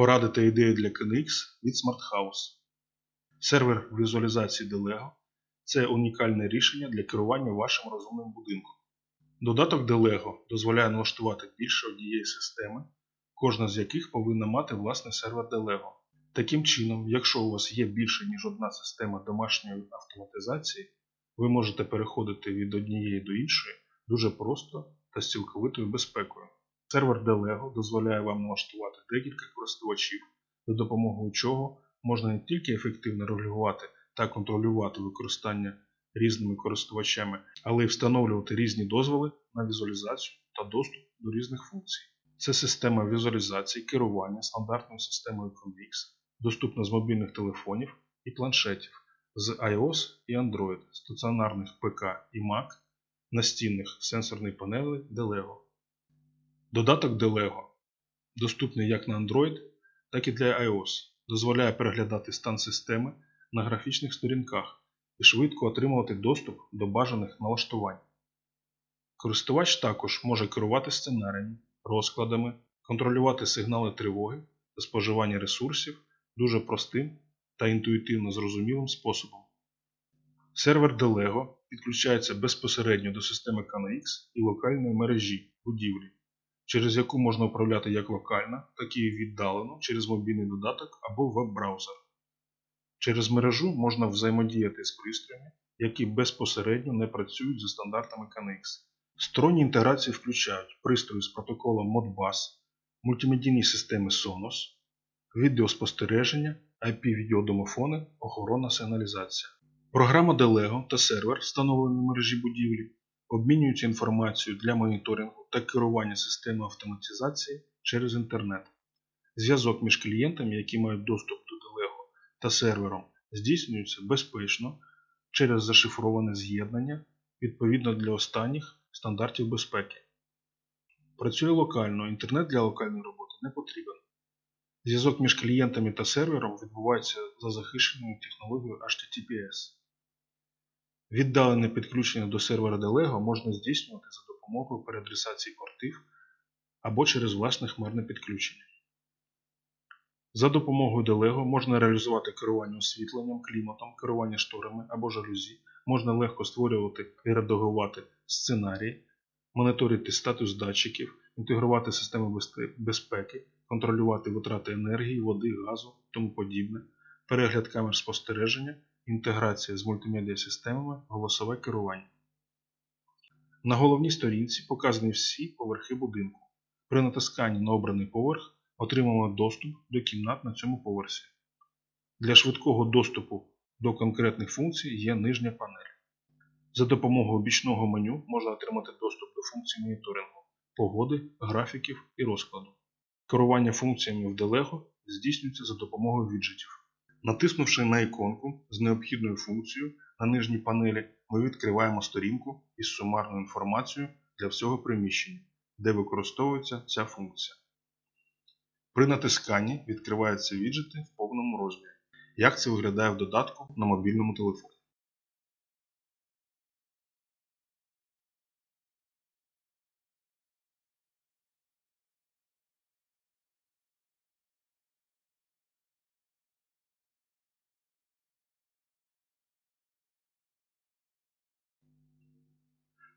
Поради та ідеї для KNX від SmartHouse. Сервер візуалізації Delego – це унікальне рішення для керування вашим розумним будинком. Додаток Delego дозволяє налаштувати більше однієї системи, кожна з яких повинна мати власний сервер Delego. Таким чином, якщо у вас є більше ніж одна система домашньої автоматизації, ви можете переходити від однієї до іншої дуже просто та з цілковитою безпекою. Сервер Delego дозволяє вам налаштувати декілька користувачів, за допомогою чого можна не тільки ефективно регулювати та контролювати використання різними користувачами, але й встановлювати різні дозволи на візуалізацію та доступ до різних функцій. Це система візуалізації керування стандартною системою Convix, доступна з мобільних телефонів і планшетів, з iOS і Android, стаціонарних ПК і Mac, настінних сенсорних панелей Delego. Додаток Delego, доступний як на Android, так і для iOS, дозволяє переглядати стан системи на графічних сторінках і швидко отримувати доступ до бажаних налаштувань. Користувач також може керувати сценаріями, розкладами, контролювати сигнали тривоги та споживання ресурсів дуже простим та інтуїтивно зрозумілим способом. Сервер Delego підключається безпосередньо до системи KNX і локальної мережі будівлі, через яку можна управляти як локально, так і віддалено через мобільний додаток або веб-браузер. Через мережу можна взаємодіяти з пристроями, які безпосередньо не працюють за стандартами KNX. Сторонні інтеграції включають пристрої з протоколом Modbus, мультимедійні системи Sonos, відеоспостереження, IP-відеодомофони, охоронна сигналізація. Програма Delego та сервер, встановлений в мережі будівлі, обмінюються інформацією для моніторингу та керування системою автоматизації через інтернет. Зв'язок між клієнтами, які мають доступ до Delego та сервером, здійснюється безпечно через зашифроване з'єднання відповідно для останніх стандартів безпеки. Працює локально, інтернет для локальної роботи не потрібен. Зв'язок між клієнтами та сервером відбувається за захищеною технологією HTTPS. Віддалене підключення до сервера Delego можна здійснювати за допомогою переадресації портів або через власне хмарне підключення. За допомогою Delego можна реалізувати керування освітленням, кліматом, керування шторами або жалюзі, можна легко створювати і редагувати сценарії, моніторити статус датчиків, інтегрувати системи безпеки, контролювати витрати енергії, води, газу тому подібне, перегляд камер спостереження, інтеграція з мультимедіа системами, голосове керування. На головній сторінці показані всі поверхи будинку. При натисканні на обраний поверх отримуємо доступ до кімнат на цьому поверсі. Для швидкого доступу до конкретних функцій є нижня панель. За допомогою бічного меню можна отримати доступ до функцій моніторингу, погоди, графіків і розкладу. Керування функціями в Delego здійснюється за допомогою віджитів. Натиснувши на іконку з необхідною функцією на нижній панелі, ми відкриваємо сторінку із сумарною інформацією для всього приміщення, де використовується ця функція. При натисканні відкриваються віджити в повному розмірі. Як це виглядає в додатку на мобільному телефоні.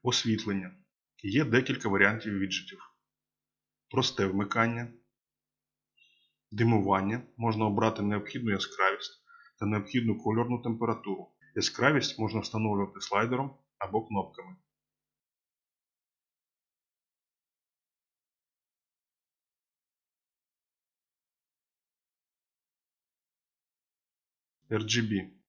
Освітлення. Є декілька варіантів віджитів. Просте вмикання. Димування можна обрати необхідну яскравість та необхідну кольорну температуру. Яскравість можна встановлювати слайдером або кнопками. RGB.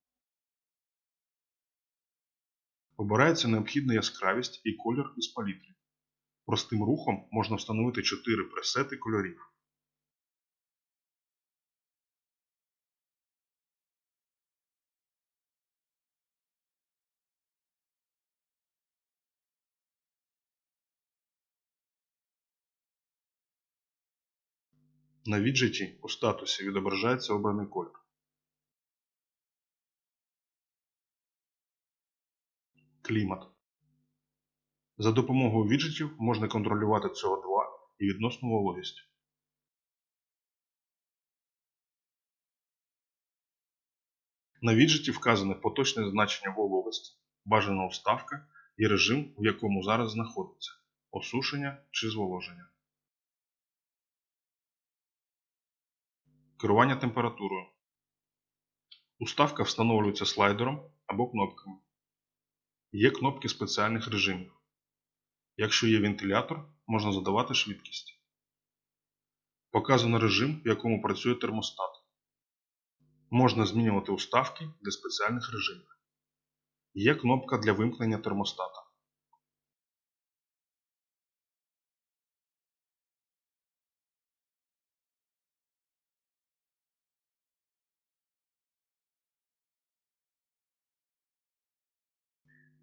Обирається необхідна яскравість і колір із палітри. Простим рухом можна встановити 4 пресети кольорів. На віджиті у статусі відображається обраний кольор. клімат. За допомогою віджитів можна контролювати СО2 і відносну вологість. На віджиті вказане поточне значення вологості, бажана вставка і режим, в якому зараз знаходиться осушення чи зволоження. Керування температурою. Уставка встановлюється слайдером або кнопками. Є кнопки спеціальних режимів. Якщо є вентилятор, можна задавати швидкість. Показано режим, в якому працює термостат. Можна змінювати уставки для спеціальних режимів. Є кнопка для вимкнення термостата.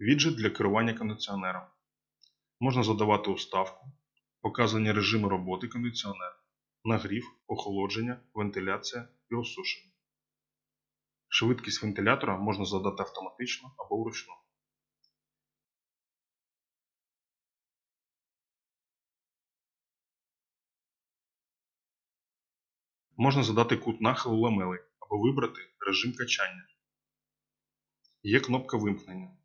Віджит для керування кондиціонером. Можна задавати уставку, показані режими роботи кондиціонера, нагрів, охолодження, вентиляція і осушення. Швидкість вентилятора можна задати автоматично або вручну. Можна задати кут нахилу ламели або вибрати режим качання. Є кнопка вимкнення.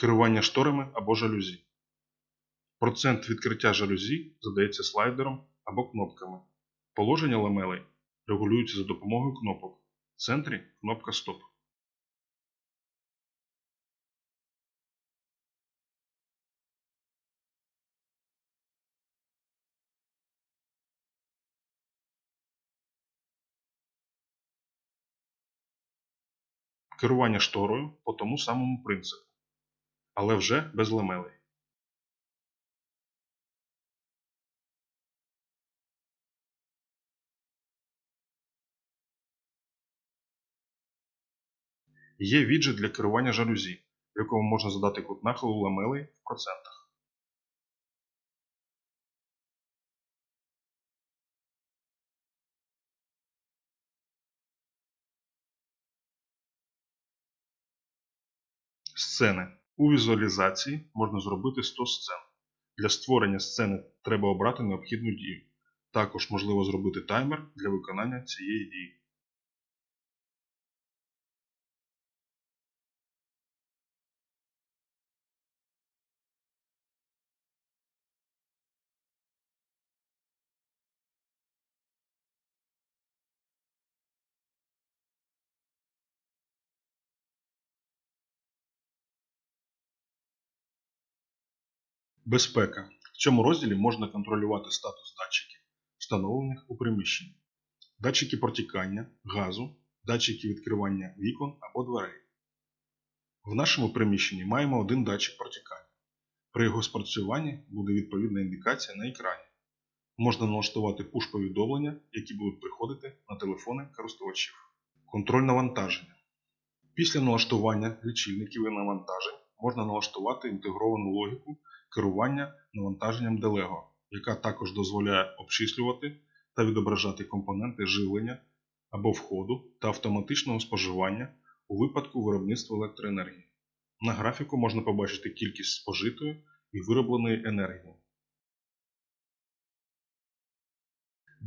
Керування шторами або жалюзі. Процент відкриття жалюзі задається слайдером або кнопками. Положення ламелей регулюється за допомогою кнопок. В центрі кнопка Стоп. Керування шторою по тому самому принципу, але вже без ламелей. Є віджит для керування жалюзі, в якому можна задати кут нахилу ламелей в процентах. Сцени. У візуалізації можна зробити 100 сцен. Для створення сцени треба обрати необхідну дію. Також можливо зробити таймер для виконання цієї дії. Безпека. В цьому розділі можна контролювати статус датчиків, встановлених у приміщенні, датчики протікання, газу, датчики відкривання вікон або дверей. В нашому приміщенні маємо один датчик протікання. При його спрацюванні буде відповідна індикація на екрані. Можна налаштувати пуш-повідомлення, які будуть приходити на телефони користувачів. Контроль навантаження. Після налаштування лічильників і навантажень можна налаштувати інтегровану логіку керування навантаженням DeLego, яка також дозволяє обчислювати та відображати компоненти живлення або входу та автоматичного споживання у випадку виробництва електроенергії. На графіку можна побачити кількість спожитої і виробленої енергії.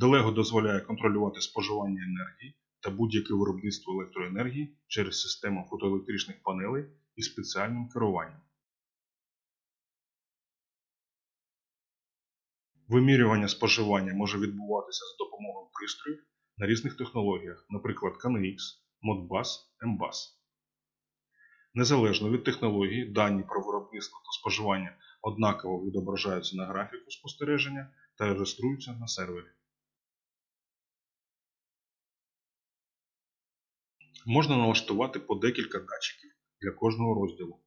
DeLego дозволяє контролювати споживання енергії та будь-яке виробництво електроенергії через систему фотоелектричних панелей із спеціальним керуванням. Вимірювання споживання може відбуватися за допомогою пристроїв на різних технологіях, наприклад, KNX, Modbus, MBus. Незалежно від технології, дані про виробництво та споживання однаково відображаються на графіку спостереження та реєструються на сервері. Можна налаштувати по декілька датчиків для кожного розділу.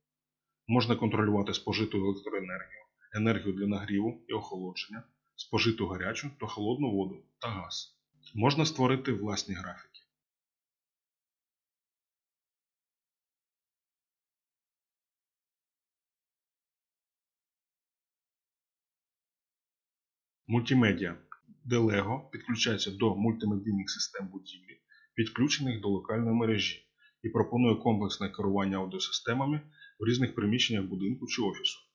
Можна контролювати спожиту електроенергію, енергію для нагріву і охолодження, спожиту гарячу та холодну воду та газ. Можна створити власні графіки. Мультимедіа. DeLego підключається до мультимедійних систем будівлі, підключених до локальної мережі і пропонує комплексне керування аудіосистемами в різних приміщеннях будинку чи офісу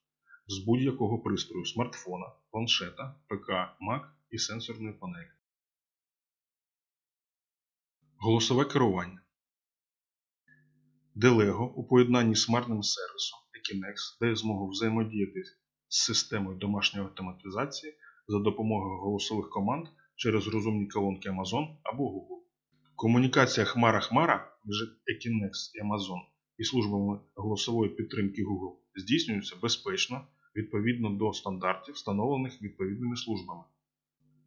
з будь-якого пристрою смартфона, планшета, ПК, Mac і сенсорної панелі. Голосове керування. Делего у поєднанні з смартним сервісом Ekinex дає змогу взаємодіяти з системою домашньої автоматизації за допомогою голосових команд через розумні колонки Amazon або Google. Комунікація Хмара-Хмара між Ekinex і Amazon і службами голосової підтримки Google здійснюється безпечно відповідно до стандартів, встановлених відповідними службами.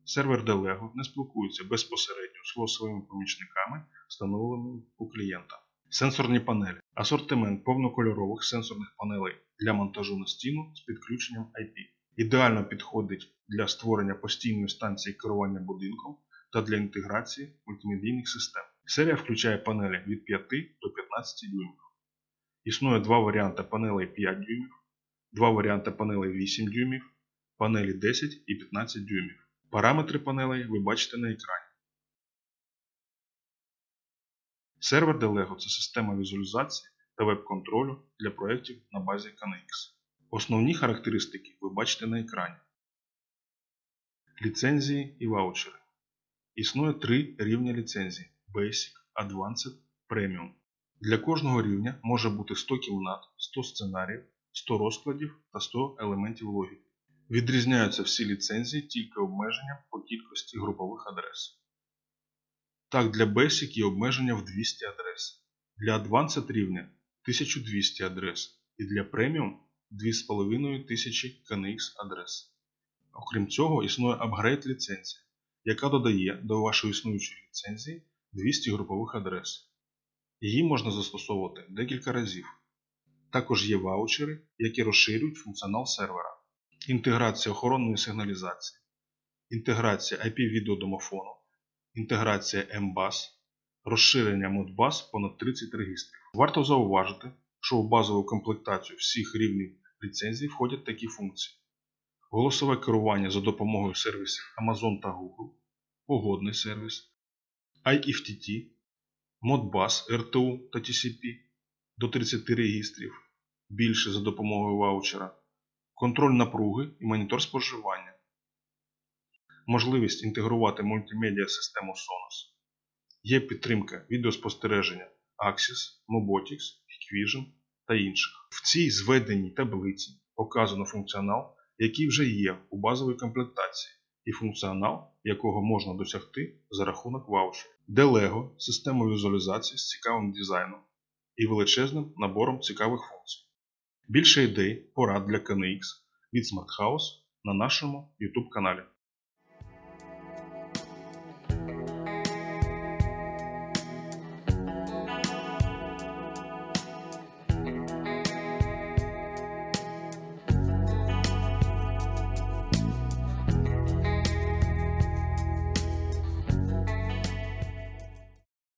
Сервер Delego не спілкується безпосередньо з голосовими помічниками, встановленими у клієнта. Сенсорні панелі. Асортимент повнокольорових сенсорних панелей для монтажу на стіну з підключенням IP. Ідеально підходить для створення постійної станції керування будинком та для інтеграції мультимедійних систем. Серія включає панелі від 5 до 15 дюймів. Існує два варіанти панелей 5 дюймів, два варіанти панелей 8 дюймів, панелі 10 і 15 дюймів. Параметри панелей ви бачите на екрані. Сервер Delego – це система візуалізації та веб-контролю для проєктів на базі KNX. Основні характеристики ви бачите на екрані. Ліцензії і ваучери. Існує три рівня ліцензій Basic, Advanced, Premium. Для кожного рівня може бути 100 кімнат, 100 сценаріїв, 100 розкладів та 100 елементів логіки. Відрізняються всі ліцензії тільки обмеженням по кількості групових адрес. Так, для Basic є обмеження в 200 адрес, для Advanced рівня 1200 адрес і для Premium 2500 KNX адрес. Окрім цього, існує апгрейд ліцензія, яка додає до вашої існуючої ліцензії 200 групових адрес. Її можна застосовувати декілька разів. Також є ваучери, які розширюють функціонал сервера, інтеграція охоронної сигналізації, інтеграція IP-відеодомофону, інтеграція MBUS, розширення Modbus понад 30 регістрів. Варто зауважити, що у базову комплектацію всіх рівнів ліцензій входять такі функції: голосове керування за допомогою сервісів Amazon та Google, погодний сервіс, IFTT, Modbus RTU та TCP до 30 регістрів, більше за допомогою ваучера, контроль напруги і монітор споживання, можливість інтегрувати мультимедіа систему Sonos, є підтримка відеоспостереження Axis, Mobotix, Hikvision та інших. В цій зведеній таблиці показано функціонал, який вже є у базовій комплектації, і функціонал, якого можна досягти за рахунок ваучерів. Delego – система візуалізації з цікавим дизайном і величезним набором цікавих функцій. Більше ідей, порад для KNX від Smart House на нашому YouTube каналі.